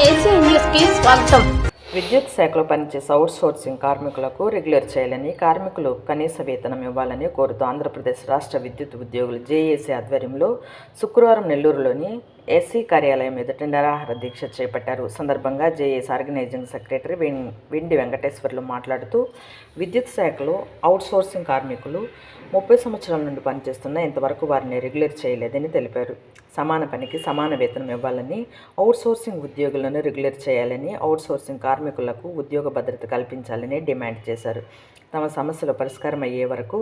స్వాగతం. విద్యుత్ శాఖలో పనిచేసే అవుట్ సోర్సింగ్ కార్మికులకు రెగ్యులర్ చేయాలని కార్మికులు కనీస వేతనం ఇవ్వాలని కోరుతూ ఆంధ్రప్రదేశ్ రాష్ట్ర విద్యుత్ ఉద్యోగులు జేఏసీ ఆధ్వర్యంలో శుక్రవారం నెల్లూరులోని ఎస్సీ కార్యాలయం ఎదుట నిరాహార దీక్ష చేపట్టారు. సందర్భంగా జేఏఎస్ ఆర్గనైజింగ్ సెక్రటరీ వెండి వెంకటేశ్వర్లు మాట్లాడుతూ విద్యుత్ శాఖలో అవుట్ సోర్సింగ్ కార్మికులు ముప్పై సంవత్సరాల నుండి పనిచేస్తున్న ఇంతవరకు వారిని రెగ్యులర్ చేయలేదని తెలిపారు. సమాన పనికి సమాన వేతనం ఇవ్వాలని అవుట్ సోర్సింగ్ ఉద్యోగులను రెగ్యులర్ చేయాలని అవుట్ సోర్సింగ్ కార్మికులకు ఉద్యోగ భద్రత కల్పించాలని డిమాండ్ చేశారు. తమ సమస్యలు పరిష్కారం అయ్యే వరకు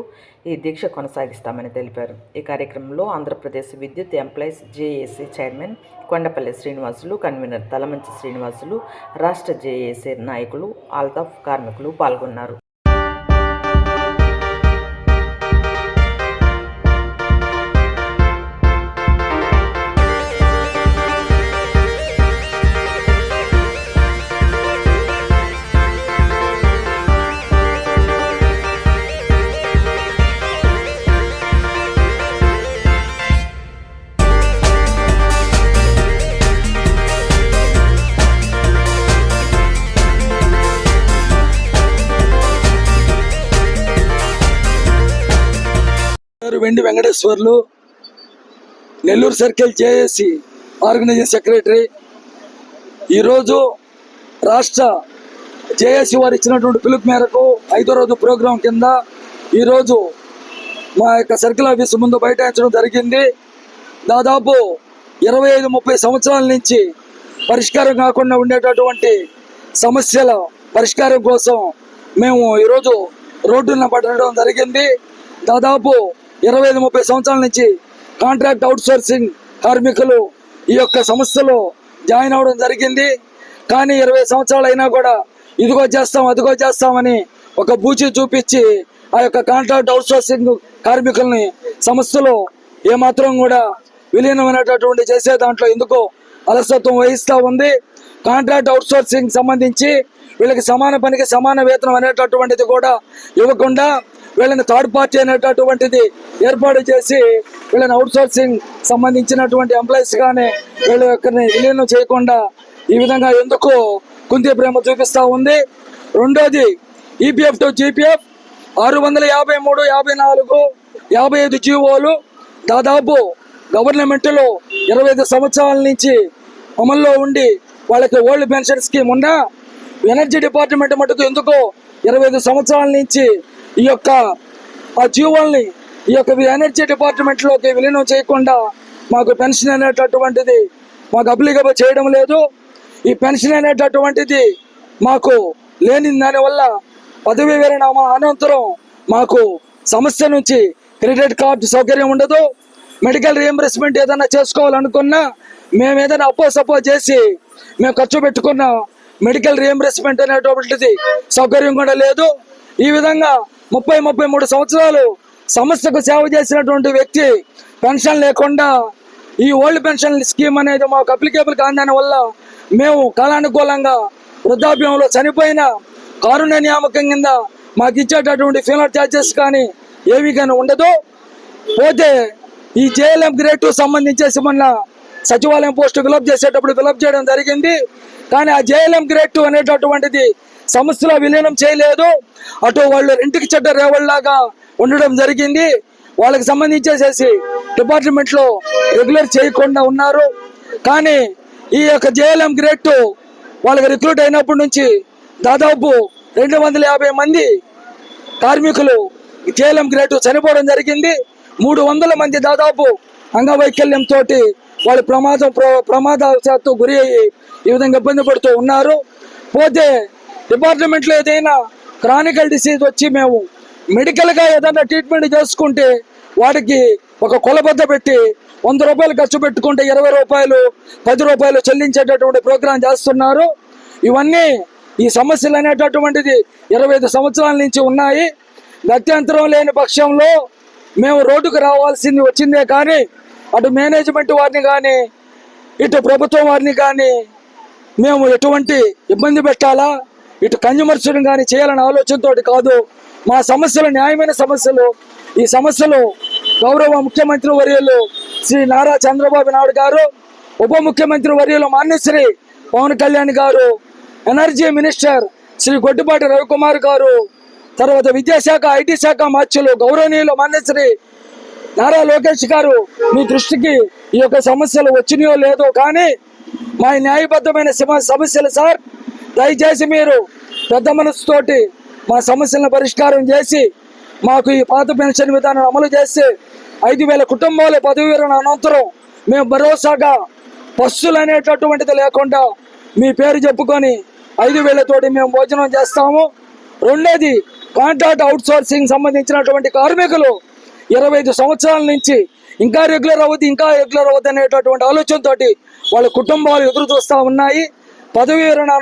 ఈ దీక్ష కొనసాగిస్తామని తెలిపారు. ఈ కార్యక్రమంలో ఆంధ్రప్రదేశ్ విద్యుత్ employees JAC chairman Kondapalli Srinivasulu convener Talamanchi Srinivasulu రాష్ట్ర జేఏసీ నాయకులు ఆల్తాఫ్ కార్మికులు పాల్గొన్నారు. Vendi Venkateswarlu Nellore circle JAC organising secretary. ఈరోజు రాష్ట్ర జేఏసి వారు ఇచ్చినటువంటి పిలుపు మేరకు ఐదో రోజు ప్రోగ్రాం కింద ఈరోజు మా యొక్క సర్కిల్ ఆఫీస్ ముందు బైఠాయించడం జరిగింది. దాదాపు ఇరవై ఐదు ముప్పై సంవత్సరాల నుంచి పరిష్కారం కాకుండా ఉండేటటువంటి సమస్యల పరిష్కారం కోసం మేము ఈరోజు రోడ్డున పడడం జరిగింది. దాదాపు ఇరవై ఐదు ముప్పై సంవత్సరాల నుంచి కాంట్రాక్ట్ అవుట్ సోర్సింగ్ కార్మికులు ఈ యొక్క సంస్థలో జాయిన్ అవ్వడం జరిగింది. కానీ ఇరవై సంవత్సరాలు అయినా కూడా ఇదిగో చేస్తాం అదిగో చేస్తామని ఒక బూచి చూపించి ఆ యొక్క కాంట్రాక్ట్ అవుట్ సోర్సింగ్ కార్మికుల్ని సంస్థలో ఏమాత్రం కూడా విలీనమైనటువంటి చేసే దాంట్లో ఎందుకో అలసత్వం వహిస్తూ ఉంది. కాంట్రాక్ట్ అవుట్ సోర్సింగ్ సంబంధించి వీళ్ళకి సమాన పనికి సమాన వేతనం అనేటటువంటిది కూడా ఇవ్వకుండా వీళ్ళని థర్డ్ పార్టీ అనేటటువంటిది ఏర్పాటు చేసి వీళ్ళని అవుట్ సోర్సింగ్ సంబంధించినటువంటి ఎంప్లాయీస్ కానీ వీళ్ళ యొక్కని విలీనం చేయకుండా ఈ విధంగా ఎందుకు కుంతి ప్రేమ చూపిస్తూ ఉంది. రెండోది ఈపీఎఫ్ టు జీపీఎఫ్ ఆరు వందల యాభై మూడు యాభై నాలుగు యాభై ఐదు జీవోలు దాదాపు గవర్నమెంట్లో ఇరవై ఐదు సంవత్సరాల నుంచి అమల్లో ఉండి వాళ్ళకి ఓల్డ్ పెన్షన్ స్కీమ్ ఉన్నా ఎనర్జీ డిపార్ట్మెంట్ మటుకు ఎందుకో ఇరవై ఐదు సంవత్సరాల నుంచి ఈ యొక్క ఆ జీవోల్ని ఈ యొక్క ఎనర్జీ డిపార్ట్మెంట్లోకి విలీనం చేయకుండా మాకు పెన్షన్ అనేటటువంటిది మాకు అప్లికబుల్ చేయడం లేదు. ఈ పెన్షన్ అనేటటువంటిది మాకు లేని దానివల్ల పదవి విరమణ అనంతరం మాకు సమస్య నుంచి క్రెడిట్ కార్డు సౌకర్యం ఉండదు. మెడికల్ రియంబర్స్మెంట్ ఏదైనా చేసుకోవాలనుకున్నా మేము ఏదైనా అపో సపో చేసి మేము ఖర్చు పెట్టుకున్న మెడికల్ రియంబర్స్మెంట్ అనేటువంటిది సౌకర్యం కూడా లేదు. ఈ విధంగా ముప్పై ముప్పై మూడు సంవత్సరాలు సంస్థకు సేవ చేసినటువంటి వ్యక్తి పెన్షన్ లేకుండా ఈ ఓల్డ్ పెన్షన్ స్కీమ్ అనేది మాకు అప్లికేబుల్ కాదని వల్ల మేము కాలానుకూలంగా వృద్ధాప్యంలో చనిపోయిన కారుణ్య నియామకం కింద మాకు ఇచ్చేటటువంటి ఫీనల్ ఛార్జెస్ కానీ ఏవి కానీ ఉండదు. పోతే ఈ జేఎల్ఎం గ్రేడ్ టూ సంబంధించేసి మొన్న సచివాలయం పోస్టు ఫిలప్ చేసేటప్పుడు ఫిలప్ చేయడం జరిగింది. కానీ ఆ జేఎల్ఎం గ్రేడ్ టూ అనేటటువంటిది సంస్థలో విలీనం చేయలేదు. అటు వాళ్ళు ఇంటికి చెడ్డ రేవళ్ళలాగా ఉండడం జరిగింది. వాళ్ళకి సంబంధించేసేసి డిపార్ట్మెంట్లో రెగ్యులర్ చేయకుండా ఉన్నారు. కానీ ఈ యొక్క జేఎల్ఎం గ్రేడ్ టూ వాళ్ళకి రిక్రూట్ అయినప్పటి నుంచి దాదాపు రెండు వందల యాభై మంది కార్మికులు జేఎల్ఎం గ్రేడ్ చనిపోవడం జరిగింది. మూడు వందల మంది దాదాపు అంగవైకల్యంతో వాళ్ళు ప్రమాదం ప్ర- ప్రమాదవశాత్తు గురి అయ్యి ఈ విధంగా ఇబ్బంది పడుతూ ఉన్నారు. పోతే డిపార్ట్మెంట్లో ఏదైనా క్రానికల్ డిసీజ్ వచ్చి మేము మెడికల్గా ఏదైనా ట్రీట్మెంట్ చేసుకుంటే వాడికి ఒక కొలబద్ద పెట్టి వంద రూపాయలు ఖర్చు పెట్టుకుంటే ఇరవై రూపాయలు పది రూపాయలు చెల్లించేటటువంటి ప్రోగ్రాం చేస్తున్నారు. ఇవన్నీ ఈ సమస్యలు అనేటటువంటిది ఇరవై ఐదు సంవత్సరాల నుంచి ఉన్నాయి. గత్యంతరం లేని పక్షంలో మేము రోడ్డుకు రావాల్సింది వచ్చిందే కానీ అటు మేనేజ్మెంట్ వారిని కానీ ఇటు ప్రభుత్వం వారిని కానీ మేము ఎటువంటి ఇబ్బంది పెట్టాలా? ఇటు కన్జ్యూమర్స్ని కానీ చేయాలనే ఆలోచనతో కాదు మా సమస్యలు న్యాయమైన సమస్యలు ఈ సమస్యలు గౌరవ ముఖ్యమంత్రి వర్యులు శ్రీ నారా చంద్రబాబు నాయుడు గారు ఉప ముఖ్యమంత్రి వర్యులు మాన్యశ్రీ పవన్ కళ్యాణ్ గారు ఎనర్జీ మినిస్టర్ శ్రీ గొడ్డిపాటి రవికుమార్ గారు తర్వాత విద్యాశాఖ ఐటీ శాఖ మార్చులు గౌరవనీయులు మాన్యశ్రీ నారా లోకేష్ గారు మీ దృష్టికి ఈ యొక్క సమస్యలు వచ్చినాయో లేదో కానీ మా న్యాయబద్ధమైన సమస్యలు సార్ దయచేసి మీరు పెద్ద మనసుతోటి మా సమస్యలను పరిష్కారం చేసి మాకు ఈ పాత పెన్షన్ విధానం అమలు చేసి ఐదు వేల కుటుంబాల పదవి అనంతరం మేము భరోసాగా బస్సులు అనేటటువంటిది లేకుండా మీ పేరు చెప్పుకొని ఐదు వేలతోటి మేము భోజనం చేస్తాము. రెండోది కాంట్రాక్ట్ అవుట్ సోర్సింగ్ సంబంధించినటువంటి కార్మికులు ఇరవై ఐదు సంవత్సరాల నుంచి ఇంకా రెగ్యులర్ అవ్వద్దు ఇంకా రెగ్యులర్ అవ్వద్దు అనేటటువంటి ఆలోచనతోటి వాళ్ళ కుటుంబాలు ఎదురు చూస్తూ ఉన్నాయి. పదవి విరమణ